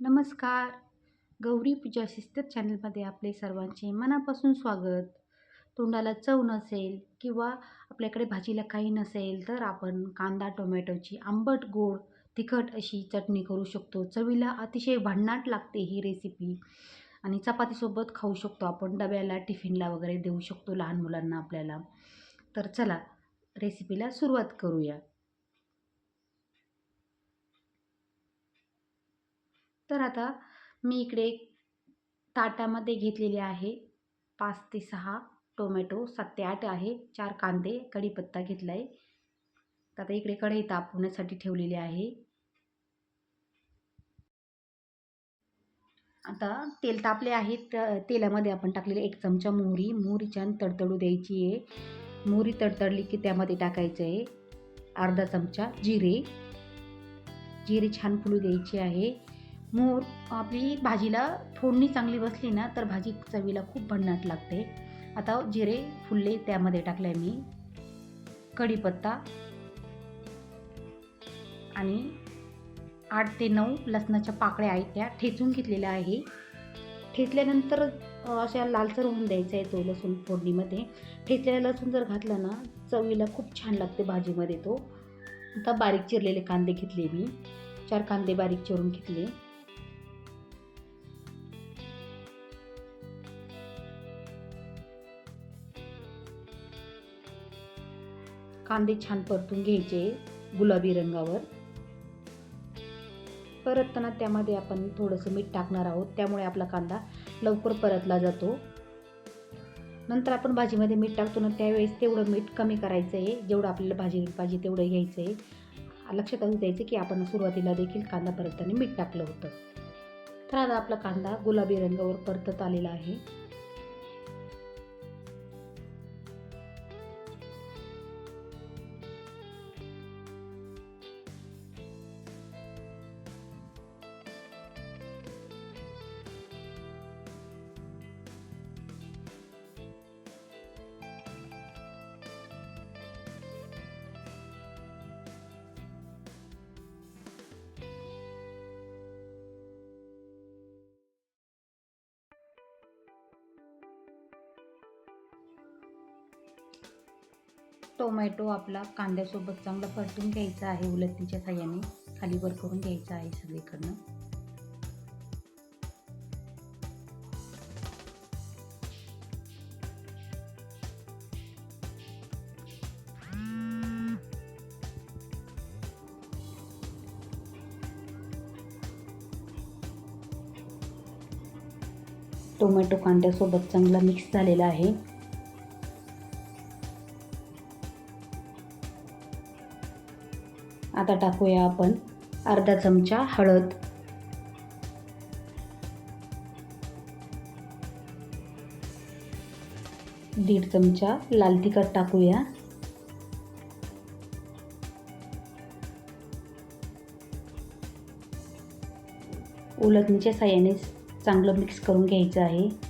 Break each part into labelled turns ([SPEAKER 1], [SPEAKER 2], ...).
[SPEAKER 1] नमस्कार. गौरी पूजा शिस्त चॅनलमध्ये आपले सर्वांचे मनापासून स्वागत. तोंडाला चव नसेल किंवा आपल्याकडे भाजीला काही नसेल तर आपण कांदा टोमॅटोची आंबट गोड तिखट अशी चटणी करू शकतो. चवीला अतिशय भन्नाट लागते ही रेसिपी आणि चपातीसोबत खाऊ शकतो आपण. डब्याला टिफिनला वगैरे देऊ शकतो लहान मुलांना आपल्याला. तर चला रेसिपीला सुरुवात करूया. तर आता मी इकडे ताटामध्ये घेतलेले आहे. पाच ते सहा टोमॅटो सात ते आठ आहे. चार कांदे कढीपत्ता घेतला आहे तर आता इकडे कढई तापवण्यासाठी ठेवलेली आहे. आता तेल तापले आहे. तर तेलामध्ये आपण टाकलेले एक चमचा मोहरी. मोहरी छान तडतडू द्यायची आहे. मोहरी तडतडली की त्यामध्ये टाकायचं आहे. अर्धा चमचा जिरे. जिरे छान फुलू द्यायची आहे. मोर आपली भाजीला फोडणी चांगली बसली ना तर भाजी चवीला खूप भन्नाट लागते. आता जिरे फुलले त्यामध्ये टाकले मी. कढीपत्ता. आणि आठ ते नऊ लसणाच्या पाकळ्या आहेत त्या ठेचून घेतलेल्या आहे. ठेचल्यानंतर अशा लालसर होऊन द्यायचा आहे तो लसूण फोडणीमध्ये. ठेचलेला लसूण जर घातला ना चवीला खूप छान लागते भाजीमध्ये तो. आता बारीक चिरलेले कांदे घेतले मी. चार कांदे बारीक चिरून घेतले. कांदे छान परतून घ्यायचे गुलाबी रंगावर. परतताना त्यामध्ये आपण थोडंसं मीठ टाकणार आहोत. त्यामुळे आपला कांदा लवकर परतला जातो. नंतर आपण भाजीमध्ये मीठ टाकतो ना त्यावेळेस तेवढं मीठ कमी करायचं आहे जेवढं आपल्याला भाजी पाहिजे तेवढं घ्यायचं आहे लक्षात असू द्यायचं की आपण सुरुवातीला देखील कांदा परतताना मीठ टाकलं होतं. तर आता आपला कांदा गुलाबी रंगावर परतत आलेला आहे. टोमॅटो आपला कांद्यासोबत चांगला परतून घ्यायचा आहे उलतीच्या साह्याने खाली वर करून घ्यायचा आहे सगळीकडनं. टोमॅटो कांद्यासोबत चांगला मिक्स झालेला आहे. आता टाकूया आपण अर्धा चमचा हळद. दीड चमचा लाल तिखट टाकूया. उलटणीच्या साह्याने चांगलं मिक्स करून घ्यायचं आहे.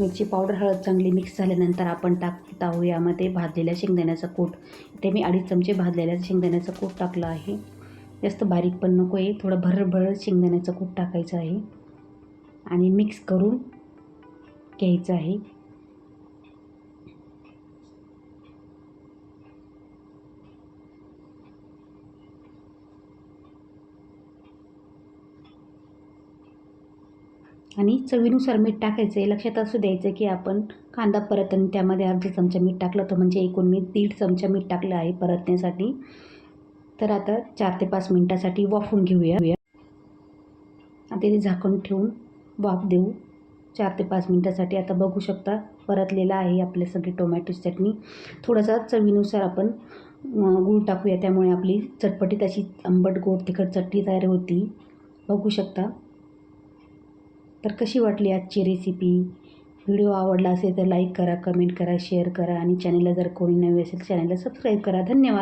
[SPEAKER 1] मिरची पावडर हळद चांगली मिक्स झाल्यानंतर आपण टाकत आहोत यामध्ये भाजलेल्या शेंगदाण्याचा कूट. इथे मी अडीच चमचे भाजलेल्या शेंगदाण्याचा कूट टाकला आहे. जास्त बारीक पण नको आहे. थोडं भरभर शेंगदाण्याचं कूट टाकायचं आहे. आणि मिक्स करून घ्यायचं आहे. आणि चवीनुसार मीठ टाकायचं आहे लक्षात असू द्यायचं की आपण कांदा परतून त्यामध्ये अर्धा चमचा मीठ टाकलं तर म्हणजे एकूण मी दीड चमचा मीठ टाकलं आहे परतण्यासाठी. तर आता चार ते पाच मिनटासाठी वाफून घेऊया. आता ते झाकण ठेवून वाफ देऊ. चार ते पाच मिनटासाठी आता बघू शकता परतलेलं आहे आपले सगळी टोमॅटो चटणी. थोडासा चवीनुसार आपण गूळ टाकूया. त्यामुळे आपली चटपटीत अशी आंबट गोड तिखट चटणी तयार होती. बघू शकता. तर कशी वाटली आजची रेसिपी व्हिडिओ आवडला असेल तर लाईक करा कमेंट करा शेअर करा आणि चॅनलला जर कोणी नवी असेल चॅनलला सबस्क्राईब करा. धन्यवाद.